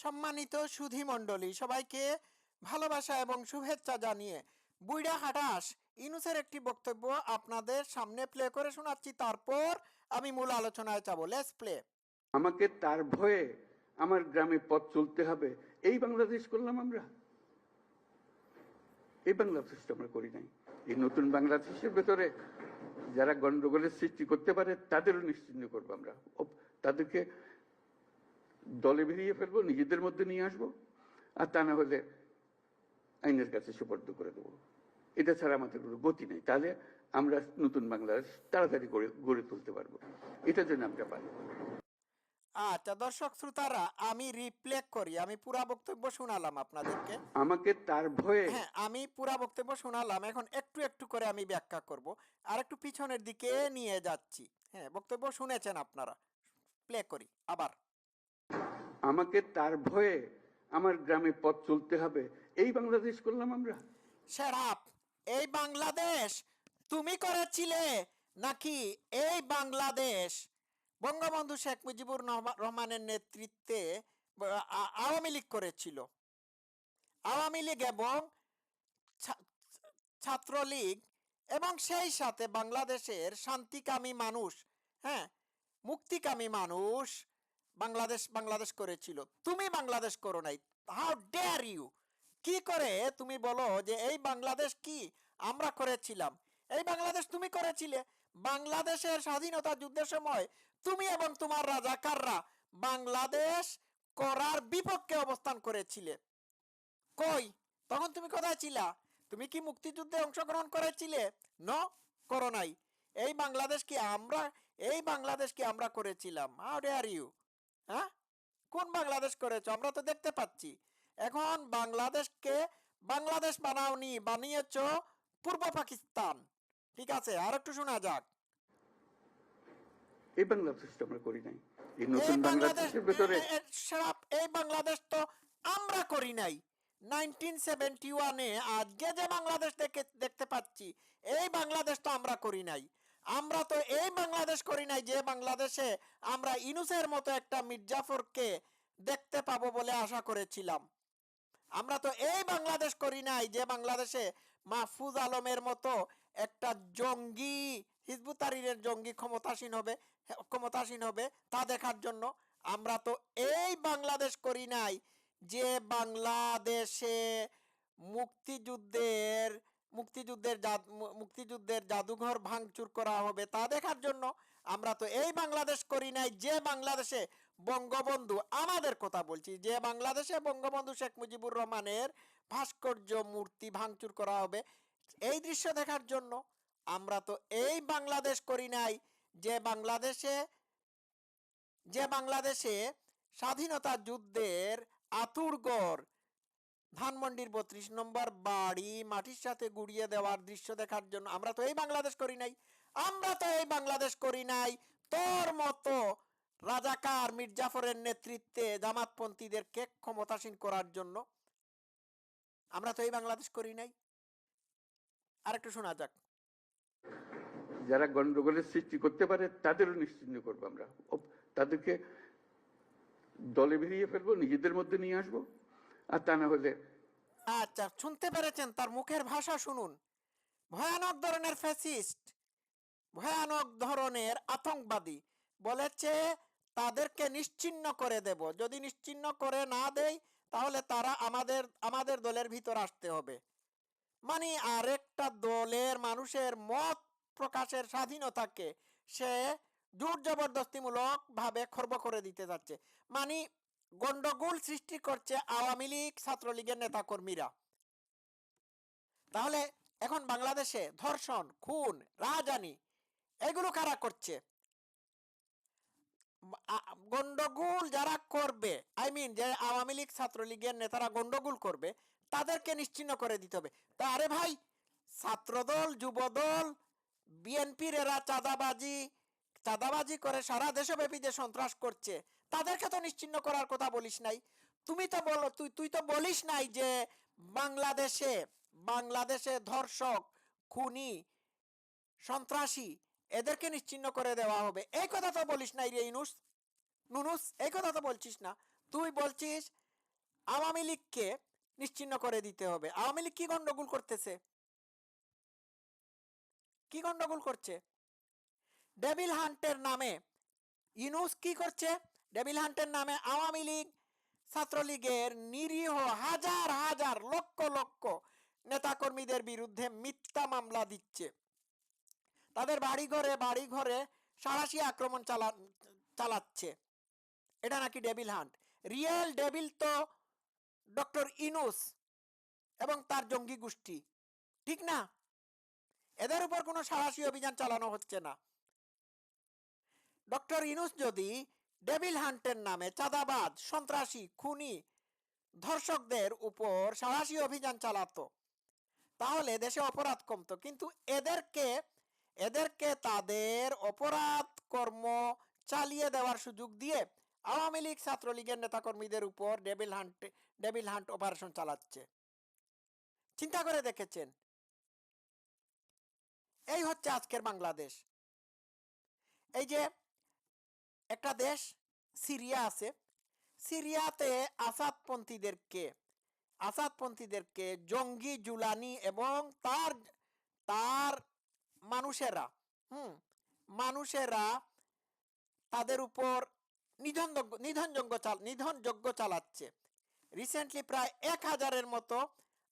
সম্মানিত সুধী মণ্ডলী, সবাইকে ভালোবাসা এবং শুভেচ্ছা জানিয়ে বুইড়া হাটাস ইনুসের একটি বক্তব্য আপনাদের সামনে প্লে করে শোনাচ্ছি। তারপর আমি মূল আলোচনায় যাব। লেস প্লে আমাকে তার ভয়ে আমার গ্রামে পথ চলতে হবে। এই বাংলাদেশ করলাম আমরা। এই বাংলাদেশ আমরা করি নাই। এই নতুন বাংলাদেশের ভেতরে যারা গন্ডগোলের সৃষ্টি করতে পারে, তাদেরও নিশ্চিন্ন করব আমরা। তাদেরকে দলে বেরিয়ে ফেলব নিজেদের মধ্যে নিয়ে আসব আর তা না হলে আইনের কাছে সুপর্দ করে দেবো। এটা ছাড়া আমাদের কোনো গতি নেই। তাহলে আমরা নতুন বাংলাদেশ তাড়াতাড়ি করে গড়ে তুলতে পারব। এটার জন্য আমরা পারি। আচ্ছা দর্শক শ্রোতারা আমি রিপ্লে করি। আমি পুরা বক্তব্য শোনালাম আপনাদেরকে। আমাকে তার ভয়ে হ্যাঁ আমি পুরা বক্তব্য শোনালাম। এখন একটু একটু করে আমি ব্যাখ্যা করব। আর একটু পিছনের দিকে নিয়ে যাচ্ছি। হ্যাঁ বক্তব্য শুনেছেন আপনারা। প্লে করি আবার। আমাকে তার ভয়ে আমার গ্রামে পথ চলতে হবে। এই বাংলাদেশ করলাম আমরা। সেরাপ এই বাংলাদেশ তুমি করেছিলে নাকি এই বাংলাদেশ? বঙ্গবন্ধু শেখ মুজিবুর রহমানের নেতৃত্বে আওয়ামী লীগ করেছিল। আওয়ামী লীগ এবং ছাত্রলীগ এবং সেই সাথে বাংলাদেশের শান্তিকামী মানুষ হ্যাঁ মুক্তিকামী মানুষ বাংলাদেশ বাংলাদেশ করেছিল। তুমি বাংলাদেশ করো নাই। হাউ ডেয়ার ইউ কি করে তুমি বলো যে এই বাংলাদেশ কি? আমরা করেছিলাম। এই বাংলাদেশ তুমি করেছিলে। বাংলাদেশের স্বাধীনতা যুদ্ধের সময় তুমি এবং তোমার রাজাকাররা বাংলাদেশ করার বিপক্ষে অবস্থান করেছিলে। কই? তখন তুমি কোথায় ছিলা? তুমি কি মুক্তিযুদ্ধে অংশগ্রহণ করেছিলে? ন করো নাই। এই বাংলাদেশ কি আমরা? এই বাংলাদেশ কি আমরা করেছিলাম? হাউ ডেয়ার ইউ হ্যাঁ? কোন বাংলাদেশ করেছ? আমরা তো দেখতে পাচ্ছি। এখন বাংলাদেশকে বাংলাদেশ বানাওনি বানিয়েছো পূর্ব পাকিস্তান। ঠিক আছে আর একটু শোনা যাক। এই বাংলাদেশ তো আমরা করি নাই। এই নতুন বাংলাদেশ বাংলাদেশের ভেতরে এ- এ- এই বাংলাদেশ তো আমরা করি নাই। নাইনটিন সেভেন্টি ওয়ানে আজকে যে বাংলাদেশ দেখে দেখতে পাচ্ছি এই বাংলাদেশ তো আমরা করি নাই। আমরা তো এই বাংলাদেশ করি নাই, যে বাংলাদেশে আমরা ইনুসের মতো একটা মির্জাফরকে দেখতে পাবো বলে আশা করেছিলাম। আমরা তো এই বাংলাদেশ করি নাই, যে বাংলাদেশে মাহফুজ আলমের মতো একটা জঙ্গি, হিজবুত তাহরীরের জঙ্গি ক্ষমতাসীন হবে ক্ষমতাসীন হবে তা দেখার জন্য আমরা তো এই বাংলাদেশ করি নাই, যে বাংলাদেশে মুক্তিযুদ্ধের মুক্তিযুদ্ধের মুক্তিযুদ্ধের জাদুঘর ভাঙচুর করা হবে তা দেখার জন্য আমরা তো এই বাংলাদেশ করি নাই, যে বাংলাদেশে বঙ্গবন্ধু, আমাদের কথা বলছি, যে বাংলাদেশে বঙ্গবন্ধু শেখ মুজিবুর রহমানের ভাস্কর্য মূর্তি ভাঙচুর করা হবে, এই দৃশ্য দেখার জন্য আমরা তো এই বাংলাদেশ করি নাই, যে বাংলাদেশে যে বাংলাদেশে স্বাধীনতা যুদ্ধের আতুরগড় ধানমন্ডির বত্রিশ নম্বর বাড়ি, মাটির সাথে গুড়িয়ে দেওয়ার দৃশ্য দেখার জন্য। আমরা তো এই বাংলাদেশ করি নাই। আমরা তো এই বাংলাদেশ করি নাই। তোর মতো রাজাকার মির্জাফরের নেতৃত্বে জামাতপন্থীদেরকে ক্ষমতাসীন করার জন্য আমরা তো এই বাংলাদেশ করি নাই। আরেকটু শোনা যাক। যারা গন্ডগোলের সৃষ্টি করতে পারে, তাদেরও নিশ্চিন্ন করব আমরা। তাদেরকে দলে বেরিয়ে ফেলব, নিজেদের মধ্যে নিয়ে আসব। আর তা না হলে আচ্ছা শুনতে পেরেছেন, তার মুখের ভাষা শুনুন। ভয়ানক ধরনের ফ্যাসিস্ট, ভয়ানক ধরনের আতঙ্কবাদী বলেছে, তাদেরকে নিশ্চিন্ন করে দেব। যদি নিশ্চিন্ন করে না দেই, তাহলে তারা আমাদের আমাদের দলের ভিতর আসতে হবে। মানে আরেকটা দলের মানুষের মত প্রকাশের স্বাধীনতাকে সে জোর জবরদস্তিমূলক ভাবে খর্ব করে দিতে যাচ্ছে। মানে গন্ডগোল সৃষ্টি করছে আওয়ামী লীগ, ছাত্রলীগের নেতাকর্মীরা। তাহলে এখন বাংলাদেশে ধর্ষণ, খুন রাজানি এগুলো কারা করছে? গন্ডগোল যারা করবে, আই মিন যে আওয়ামী লীগ, ছাত্রলীগের নেতারা গন্ডগোল করবে, তাদেরকে নিশ্চিন্ন করে দিতে হবে। তা আরে ভাই, ছাত্রদল, যুবদল, বিএনপির এরা চাঁদাবাজি চাঁদাবাজি করে সারা দেশব্যাপী যে সন্ত্রাস করছে তাদেরকে তো নিশ্চিন্ন করার কথা বলিস নাই। তুমি তো বলো, তুই তুই তো বলিস নাই যে বাংলাদেশে বাংলাদেশে ধর্ষক, খুনি, সন্ত্রাসী, এদেরকে নিশ্চিন্ন করে দেওয়া হবে। এই কথা তো বলিস নাই রে ইনুস। নুনুস, এই কথা তো বলছিস না। তুই বলছিস আওয়ামী লীগকে নিশ্চিহ্ন করে দিতে হবে। আওয়ামী লীগ কি গন্ডগোল করতেছে? কি গন্ডগোল করছে? ডেভিল হান্টের নামে ইনুস কি করছে? ডেভিল হান্টের নামে আওয়ামী লীগ ছাত্রলীগের নিরীহ হাজার হাজার লক্ষ লক্ষ নেতাকর্মীদের বিরুদ্ধে মিথ্যা মামলা দিচ্ছে। তাদের বাড়ি ঘরে বাড়ি ঘরে সাহসী আক্রমণ চালা, চালাচ্ছে। এটা নাকি ডেভিল হান্ট? রিয়েল ডেভিল তো ডক্টর ইনুস এবং তার জঙ্গি গোষ্ঠী, ঠিক না? এদের উপর কোনো সাহসী অভিযান চালানো হচ্ছে না। ডক্টর ইনুস যদি ডেভিল হান্টের নামে চাঁদাবাজ, সন্ত্রাসী, খুনি ধর্ষকদের উপর সাহসী অভিযান চালাতো। তাহলে দেশে অপরাধ কমতো। কিন্তু এদেরকে এদেরকে তাদের অপরাধ কর্ম চালিয়ে দেওয়ার সুযোগ দিয়ে আওয়ামী লীগ ছাত্রলীগের নেতাকর্মীদের উপর devil hunt devil hunt operation চালাচ্ছে। চিন্তা করে দেখেছেন? এই হচ্ছে আজকের বাংলাদেশ। এই যে একটা দেশ, সিরিয়া আছে। সিরিয়াতে আসাদপন্থীদেরকে আসাদপন্থীদেরকে জঙ্গি, জুলানি এবং তার তার মানুষেরা, হুম, মানুষেরা তাদের উপর নিধনযজ্ঞ নিধনযজ্ঞ চাল নিধনযজ্ঞ চালাচ্ছে। রিসেন্টলি প্রায় এক হাজারের মতো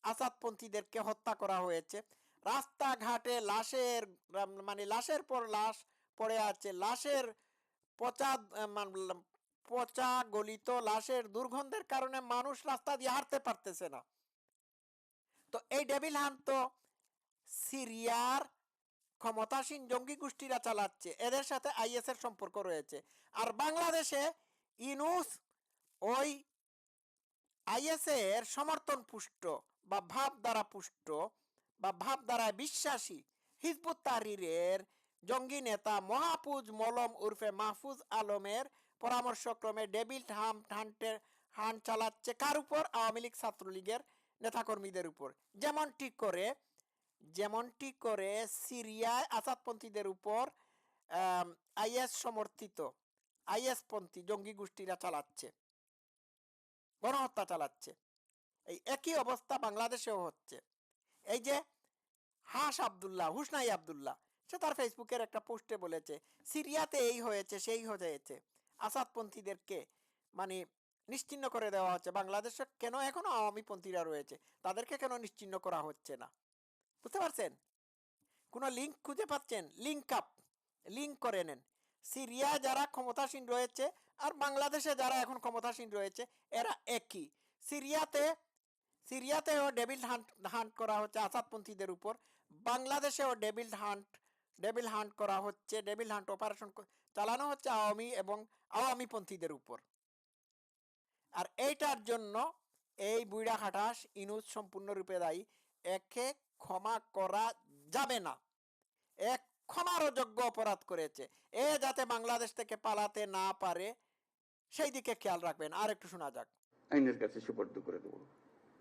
আসাদপন্থীদেরকে হত্যা করা হয়েছে। রাস্তাঘাটে লাশের মানে লাশের পর লাশ পড়ে আছে। লাশের পচা পচা গলিত লাশের দুর্গন্ধের কারণে মানুষ রাস্তা দিয়ে হাঁটতে পারতেছে না। তো এই ডেভিল হান তো সিরিয়ার ক্ষমতাসীন জঙ্গি গোষ্ঠীরা চালাচ্ছে। এদের সাথে আইএস এর সম্পর্ক রয়েছে। আর বাংলাদেশে ইনুস ওই আইএস এর সমর্থন পুষ্ট বা ভাব দ্বারা পুষ্ট বা ভাব দ্বারা বিশ্বাসী হিজবুত তাহরিরের জঙ্গি নেতা মহাপুজ মলম উর্ফে মাহফুজ আলমের পরামর্শক্রমে ডেভিড হাম হান্টের হান চালাচ্ছে কার উপর? আওয়ামী লীগ ছাত্রলীগের নেতাকর্মীদের উপর। যেমনটি করে যেমনটি করে সিরিয়ায় আসাদপন্থীদের উপর আইএস সমর্থিত, আইএস পন্থী জঙ্গি গোষ্ঠীরা চালাচ্ছে, গণহত্যা চালাচ্ছে। এই একই অবস্থা বাংলাদেশেও হচ্ছে। এই যে হাস আবদুল্লাহ, হুসনাই আবদুল্লাহ সে তার ফেসবুকের একটা পোস্টে বলেছে, সিরিয়াতে এই হয়েছে, সেই হয়েছে। আসাদপন্থীদেরকে মানে নিশ্চিহ্ন করে দেওয়া হচ্ছে। বাংলাদেশে কেন এখনও আওয়ামী পন্থীরা রয়েছে? তাদেরকে কেন নিশ্চিহ্ন করা হচ্ছে না? বুঝতে পারছেন? কোনো লিঙ্ক খুঁজে পাচ্ছেন? লিঙ্ক আপ লিঙ্ক করে নেন। সিরিয়া যারা ক্ষমতাসীন রয়েছে আর বাংলাদেশে যারা এখন ক্ষমতাসীন রয়েছে, এরা একই। সিরিয়াতে, সিরিয়াতেও ডেভিল হান্ট হান্ট করা হচ্ছে আসাদপন্থীদের উপর। বাংলাদেশেও ডেভিল হান্ট ডেভিল হান্ট করা হচ্ছে ডেভিল হান্ট অপারেশন চালানো হচ্ছে আওয়ামী এবং আওয়ামী পন্থীদের উপর। আর এইটার জন্য এই বুইড়া খাটাস ইনুজ সম্পূর্ণরূপে দায়ী। একে ক্ষমা করা যাবে না। এক ক্ষমারও যোগ্য অপরাধ করেছে। এ যাতে বাংলাদেশ থেকে পালাতে না পারে সেই দিকে খেয়াল রাখবেন। আর একটু শোনা যাক। আইনের কাছে সুপর্দ করে দেবো।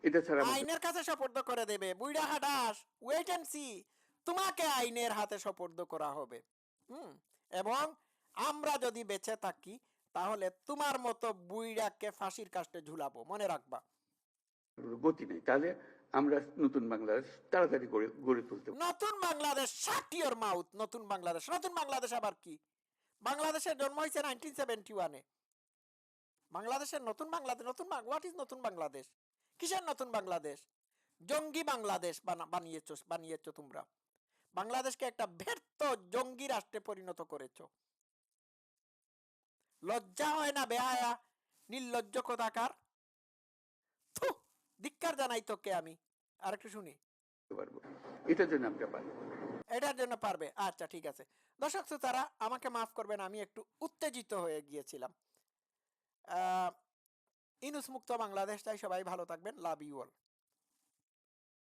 এটা ছাড়া আইনের কাছে সোপর্দ করে দেবে। বুইড়া হাডাস ওয়েট এন্ড সি তোমাকে আইনের হাতে সোপর্দ করা হবে। হুম? এবং আমরা যদি বেঁচে থাকি তাহলে তোমার মতো বুইড়াকে ফাঁসির কাস্টে ঝুলাবো। মনে রাখবা। গতি নেই। তাহলে আমরা নতুন বাংলাদেশ তাড়াতাড়ি করে গড়ে তুলতে নতুন বাংলাদেশ শাট ইওর মাউথ নতুন বাংলাদেশ নতুন বাংলাদেশ আবার কি? বাংলাদেশের জন্ম হয়েছে নাইনটিন সেভেন্টি ওয়ানে বাংলাদেশের নতুন বাংলাদেশ নতুন হোয়াট ইজ নতুন বাংলাদেশ? কিসের নতুন বাংলাদেশ? জঙ্গি বাংলাদেশ বানা- বানিয়েছো বানিয়েছো তোমরা। বাংলাদেশকে একটা ব্যর্থ জঙ্গি রাষ্ট্রে পরিণত করেছ। লজ্জা হয় না বেহায়া নির্লজ্জ কোথাকার ধিক্কার জানাই তোকে আমি। আর একটু শুনি। পারব। এটার জন্য আমরা পারব। এটার জন্য পারবে। আচ্ছা ঠিক আছে। দর্শক শ্রোতারা আমাকে মাফ করবেন আমি একটু উত্তেজিত হয়ে গিয়েছিলাম। আহ, ইনুস মুক্ত বাংলাদেশ চাই সবাই ভালো থাকবেন। Love you all.